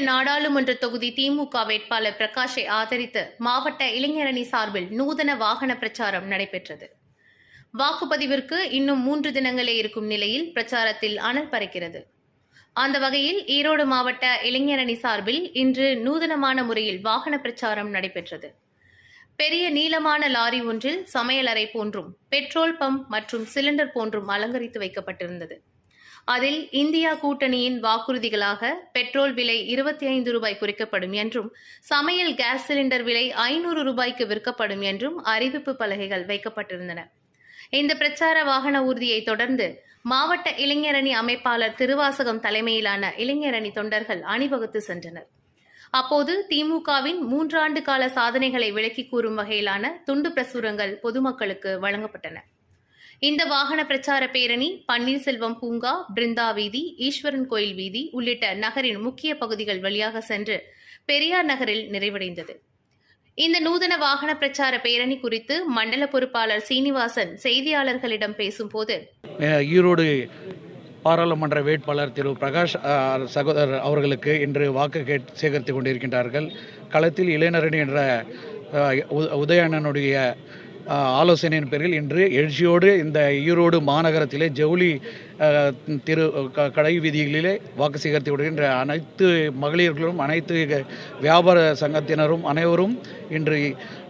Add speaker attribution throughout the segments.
Speaker 1: நாடாளுமன்ற தொகுதி திமுக வேட்பாளர் பிரகாஷை ஆதரித்து மாவட்ட இளைஞரணி சார்பில் நூதன வாகன பிரச்சாரம் நடைபெற்றது. வாக்குப்பதிவிற்கு இன்னும் மூன்று தினங்களே இருக்கும் நிலையில் பிரச்சாரத்தில் அனல் பறக்கிறது. அந்த வகையில் ஈரோடு மாவட்ட இளைஞரணி சார்பில் இன்று நூதனமான முறையில் வாகன பிரச்சாரம் நடைபெற்றது. பெரிய நீளமான லாரி ஒன்றில் சமையலறை போன்றும் பெட்ரோல் பம்ப் மற்றும் சிலிண்டர் போன்றும் அலங்கரித்து வைக்கப்பட்டிருந்தது. அதில் இந்தியா கூட்டணியின் வாக்குறுதிகளாக பெட்ரோல் விலை இருபத்தி ஐந்து ரூபாய் குறைக்கப்படும் என்றும் சமையல் கேஸ் சிலிண்டர் விலை ஐநூறு ரூபாய்க்கு விற்கப்படும் என்றும் அறிவிப்பு பலகைகள் வைக்கப்பட்டிருந்தன. இந்த பிரச்சார வாகன ஊர்தியை தொடர்ந்து மாவட்ட இளைஞரணி அமைப்பாளர் திருவாசகம் தலைமையிலான இளைஞரணி தொண்டர்கள் அணிவகுத்து சென்றனர். அப்போது திமுகவின் மூன்றாண்டு கால சாதனைகளை விளக்கி கூறும் வகையிலான துண்டு பிரசுரங்கள் பொதுமக்களுக்கு வழங்கப்பட்டன. இந்த வாகன பிரச்சார பேரணி பன்னீர்செல்வம் பூங்கா பிருந்தா வீதி ஈஸ்வரன் கோயில் வீதி உள்ளிட்ட நகரின் முக்கிய பகுதிகள் வழியாக சென்று பெரியார் நகரில் நிறைவடைந்தது. இந்த நூதன வாகன பிரச்சார பேரணி குறித்து மண்டல பொறுப்பாளர் சீனிவாசன் செய்தியாளர்களிடம் பேசும்போது
Speaker 2: அஹ் ஈரோடு பாராளுமன்ற வேட்பாளர் திரு பிரகாஷ் அஹ், சகோதரர் அவர்களுக்கு இன்று வாக்கு கேட் சேகரித்து கொண்டிருக்கின்றார்கள். களத்தில் இளைஞரணி என்ற அஹ், உ- உதயணனுடைய ஆலோசனையின் பேரில் இன்று எழுச்சியோடு இந்த ஈரோடு மாநகரத்திலே ஜவுளி திரு க- கடை வீதிகளிலே வாக்கு சேகரித்து விடுகின்ற அனைத்து மகளிர்களும் அனைத்து வியாபார சங்கத்தினரும் அனைவரும் இன்று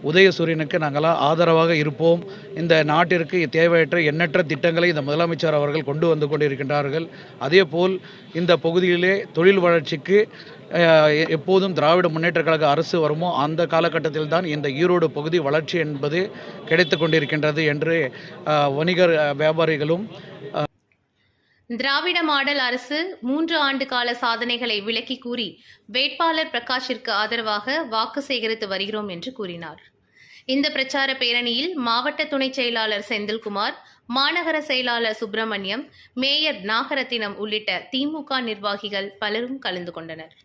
Speaker 2: உதயசூரியனுக்கு நாங்களாம் ஆதரவாக இருப்போம். இந்த நாட்டிற்கு தேவையற்ற எண்ணற்ற திட்டங்களை இந்த முதலமைச்சர் அவர்கள் கொண்டு வந்து கொண்டிருக்கின்றார்கள். அதேபோல் இந்த பகுதியிலே தொழில் வளர்ச்சிக்கு எ- எப்போதும் திராவிட முன்னேற்ற கழக அரசு வருமோ அந்த காலகட்டத்தில் தான் இந்த ஈரோடு பகுதி வளர்ச்சி என்பது கிடைத்து கொண்டிருக்கின்றது என்று வணிகர் வியாபாரிகளும்
Speaker 1: திராவிட மாடல் அரசு மூன்று ஆண்டு கால சாதனைகளை விளக்கி கூறி வேட்பாளர் பிரகாஷிற்கு ஆதரவாக வாக்கு சேகரித்து வருகிறோம் என்று கூறினார். இந்த பிரச்சார பேரணியில் மாவட்ட துணைச் செயலாளர் செந்தில்குமார் மாநகர செயலாளர் சுப்பிரமணியம் மேயர் நாகரத்தினம் உள்ளிட்ட திமுக நிர்வாகிகள் பலரும் கலந்து கொண்டனர்.